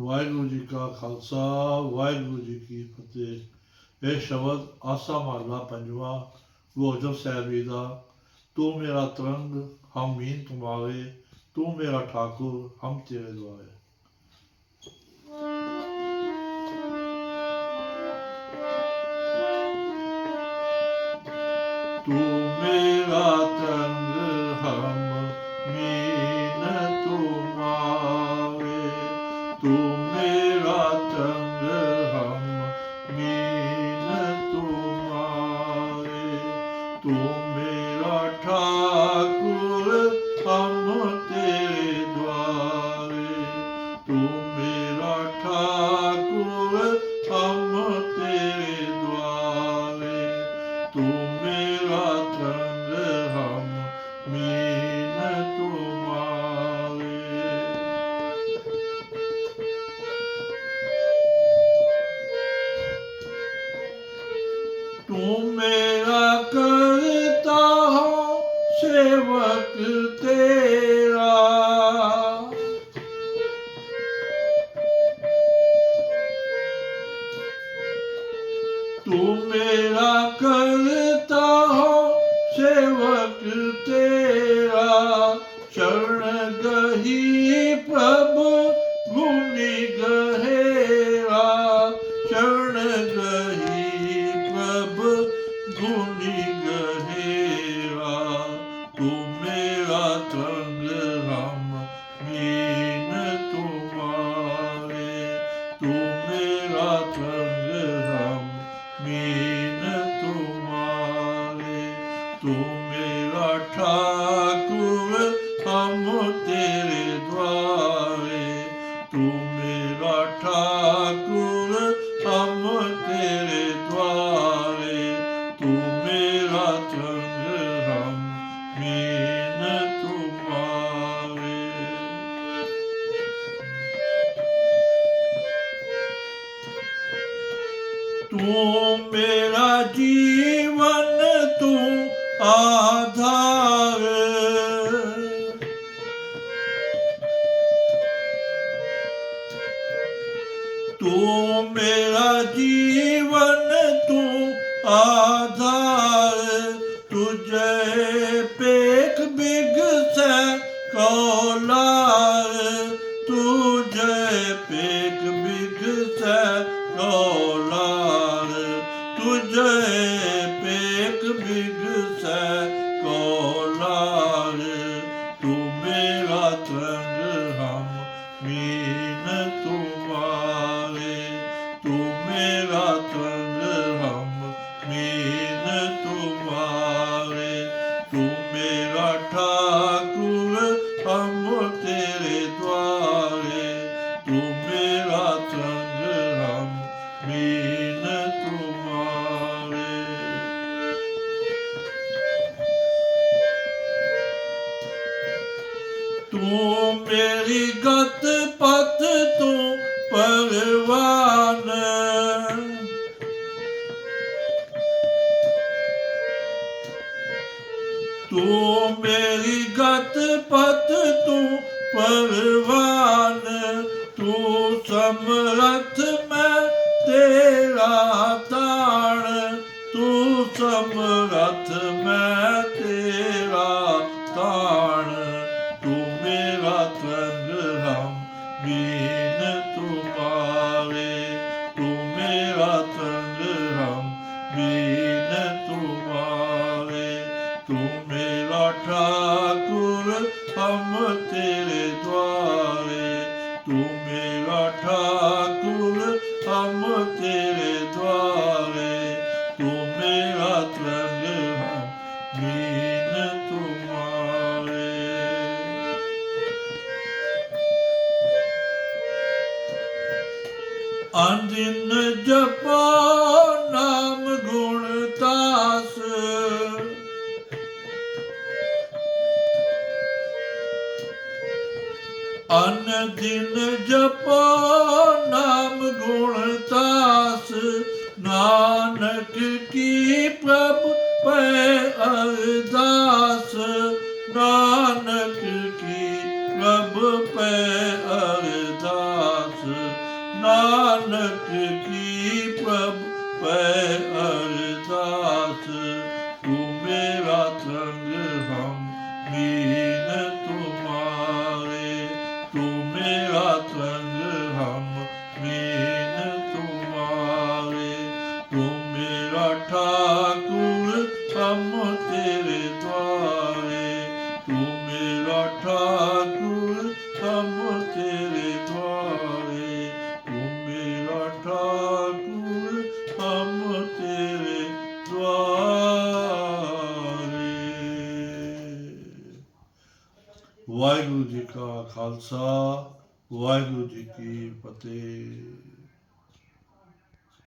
ਵਾਹਿਗੁਰੂ ਜੀ ਕਾ ਖਾਲਸਾ ਵਾਹਿਗੁਰੂ ਜੀ ਕੀ ਫਤਿਹ ਇਹ ਸ਼ਬਦ ਆਸਾ ਮਹਲਾ ਪੰਜਵਾ ਗੋਜਰ ਸਾਹਿਬ ਜੀ ਦਾ ਤੂੰ ਮੇਰਾ ਤਰੰਗ ਹਮ ਮੀਨ ਤੁਮਾਰੇ ਤੂੰ ਮੇਰਾ ਠਾਕੁਰ ਹਮ ਤੇਰੇ ਦੁਆਰੇ ਤੂੰ तू मेरा ठाकुर हम तेरा तू मेरा करता हो सेवक तेरा ठाकुर हम तेरे द्वारे तू मेरा ठाकुर हम तेरे द्वारे तू मेरा चंद्र हम मीन तुम्हारे तू मेरा जीवन तू आ तू मेरा जीवन तू आधार, तुझे पेक बिग से कौलार, तुझे पेक बिग से कौलार, तुझे पेक बिग से कौलार। ਮੇਰੀ ਗਤ ਪਤ ਤੂੰ ਪਰਵਾਨ। ਤੂੰ ਮੇਰੀ ਗਤ ਪਤ ਤੂੰ ਪਰਵਾਨ। ਤੂੰ ਸਮਰਥ ਮੈਂ ਤੇਰਾ ਤਾਣ। ਤੂੰ ਸਮਰਥ ਤੂੰ ਮੇਰਾ ਠਾਕੁਰ, ਹਮ ਤੇਰੇ ਦੁਆਰੇ ਤੂੰ ਮੇਰਾ ਠਾਕੁਰ, ਹਮ ਤੇਰੇ ਦੁਆਰੇ ਤੂੰ ਮੇਰਾ ਤਰੰਗ ਹਮ ਬੀਨ ਤੁਮਾਰੇ। ਅੰਦਿਨ ਜਪੋ ਨਾਮ ਅਨ ਦਿਨ ਜਪੋ, ਨਾਮ ਗੁਣ ਤਾਸ। ਨਾਨਕ ਕੀ ਪ੍ਰਭ ਪੈ ਅਰਦਾਸ। ਨਾਨਕ ਕੀ ਪ੍ਰਭ ਪੈ ਅਰਦਾਸ। ਨਾਨਕ ਕੀ ਪ੍ਰਭ ਪੈ ਹਮ ਵੀਨ ਤੁਮਾਰੇ, ਤੂੰ ਮੇਰਾ ਠਾਕੁਰ ਹਮ ਤੇਰੇ ਦੁਆਰੇ। ਤੂੰ ਮੇਰਾ ਠਾਕੁਰ ਹਮ ਤੇਰੇ ਦੁਆਰੇ। ਤੂੰ ਮੇਰਾ ਠਾਕੁਰ ਹਮ ਤੇਰੇ ਦੁਆਰੇ। ਵਾਹਿਗੁਰੂ ਜੀ ਕਾ ਖਾਲਸਾ ਵਾਹਿਗੁਰੂ ਜੀ ਕੀ ਫਤਿਹ।